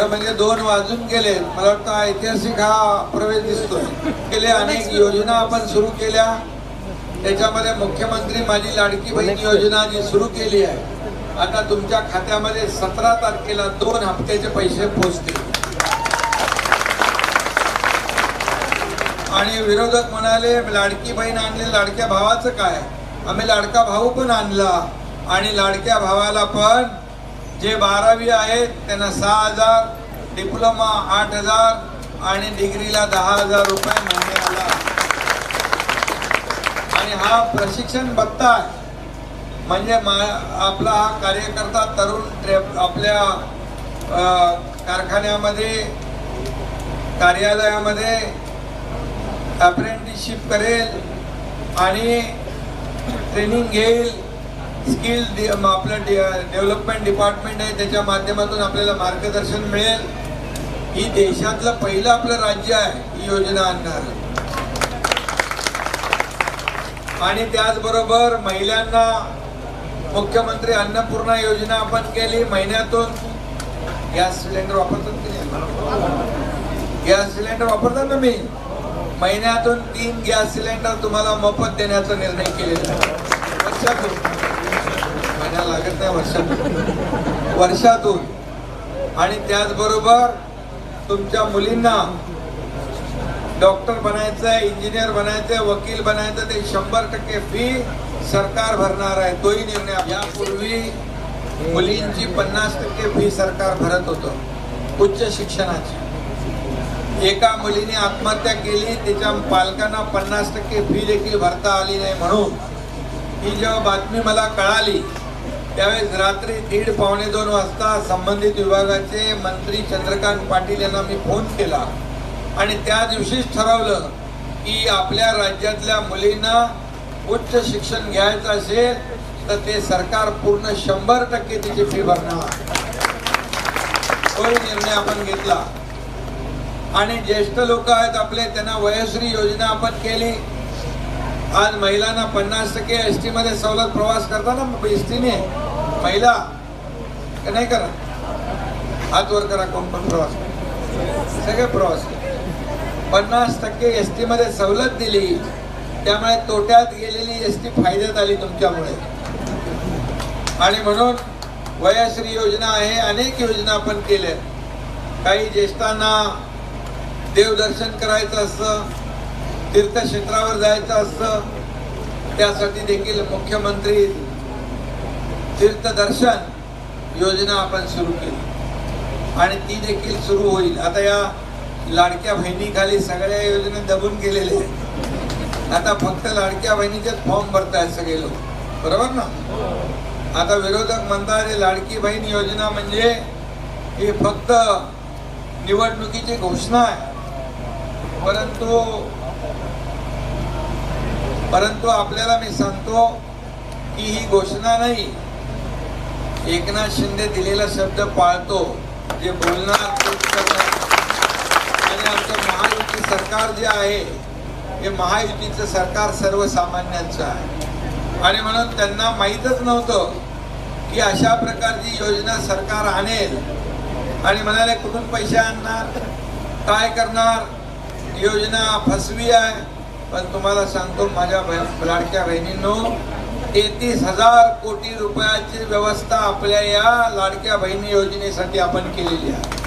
खरं म्हणजे दोन वाजून गेले. मला वाटतं हा ऐतिहासिक हा प्रवेश दिसतोय. गेले अनेक योजना आपण सुरू केल्या. त्याच्यामध्ये मुख्यमंत्री माझी लाडकी बहीण योजना जी सुरू केली आहे. आता तुमच्या खात्यामध्ये सतरा तारखेला दोन हप्त्याचे पैसे पोहोचतील आणि विरोधक म्हणाले लाडकी बहीण आणली लाडक्या भावाचं काय? आम्ही लाडका भाऊ पण आणला आणि लाडक्या भावाला पण जे बारावी आहेत त्यांना सहा हजार डिप्लोमा आठ हजार आणि डिग्रीला दहा हजार रुपये महिन्याला आणि हा प्रशिक्षण बघता म्हणजे मा- आपला हा कार्यकर्ता तरुण ट्रे- आपल्या कारखान्यामध्ये कार्यालयामध्ये अप्रेंटिसशिप करेल आणि ट्रेनिंग घेईल. स्किल डि- आपलं डि डेव्हलपमेंट डिपार्टमेंट आहे त्याच्या माध्यमातून आपल्याला मार्गदर्शन मिळेल. ही देशातलं पहिलं आपलं राज्य आहे ही योजना आणणार आणि त्याचबरोबर महिलांना मुख्यमंत्री अन्नपूर्णा योजना आपण केली महिन्यातून. गॅस सिलेंडर वापरतात की नाही? गॅस सिलेंडर वापरतात ना मी महिन्यातून तीन गॅस सिलेंडर तुम्हाला मोफत देण्याचा निर्णय केलेला आहे. लक्षात लागत नाही वर्षातून वर्षातून. आणि त्याचबरोबर तुमच्या मुलींना डॉक्टर बनायचं इंजिनियर बनायचं वकील बनायचं ते शंभर टक्के फी सरकार भरणार आहे. तोही निर्णय यापूर्वी मुलींची पन्नास टक्के फी सरकार भरत होतं. उच्च शिक्षणाची. एका मुलीने आत्महत्या केली तिच्या पालकांना पन्नास टक्के फी देखील भरता आली नाही म्हणून. ही जेव्हा बातमी मला कळाली त्यावेळेस रात्री दीड पावणे दोन वाजता संबंधित विभागाचे मंत्री चंद्रकांत पाटील यांना मी फोन केला. आणि त्या दिवशीच ठरवलं की आपल्या राज्यातल्या मुलींना उच्च शिक्षण घ्यायचं असेल तर ते सरकार पूर्ण शंभर टक्के तिची फी भरणार. तोही निर्णय आपण घेतला. आणि ज्येष्ठ लोक आहेत आपले त्यांना वयश्री योजना आपण केली. आज महिलांना पन्नास टक्के एस टी मध्ये सवलत प्रवास करताना एस टीने महिला का नाही करा. हात वर करा कोण पण प्रवास सगळे प्रवास पन्नास टक्के एस टी मध्ये सवलत दिली त्यामुळे तोट्यात गेलेली एस टी फायद्यात आली तुमच्यामुळे. आणि म्हणून वयाश्री योजना आहे अनेक योजना आपण केल्या. काही ज्येष्ठांना देवदर्शन करायचं असतं तीर्थक्षेत्रावर जायचं असतं त्यासाठी देखील मुख्यमंत्री तीर्थदर्शन योजना आपण सुरू केली. आणि ती देखील सुरू होईल. आता या लाडक्या बहिणीखाली सगळ्या योजना दबून गेलेल्या आहेत. आता फक्त लाडक्या बहिणीचेच फॉर्म भरतायत सगळे लोक. बरोबर ना? आता विरोधक म्हणतात लाडकी बहीण योजना म्हणजे ही फक्त निवडणुकीची घोषणा आहे. परंतु परंतु आपल्याला मी सांगतो की ही घोषणा नाही. एकनाथ शिंदे दिलेला शब्द पाळतो जे बोलणार आणि आमचं महायुती सरकार जे आहे हे महायुतीचं सरकार सर्वसामान्यांचं आहे. आणि म्हणून त्यांना माहीतच नव्हतं की अशा प्रकारची योजना सरकार आणेल. आणि म्हणाले कुठून पैसे आणणार? काय करणार? योजना फसवी आहे पण तुम्हाला सांगतो माझ्या लाडक्या बहिणींनो तेहतीस हजार कोटी रुपयाची व्यवस्था आपल्या या लाडक्या बहिणी योजनेसाठी आपण केलेली आहे.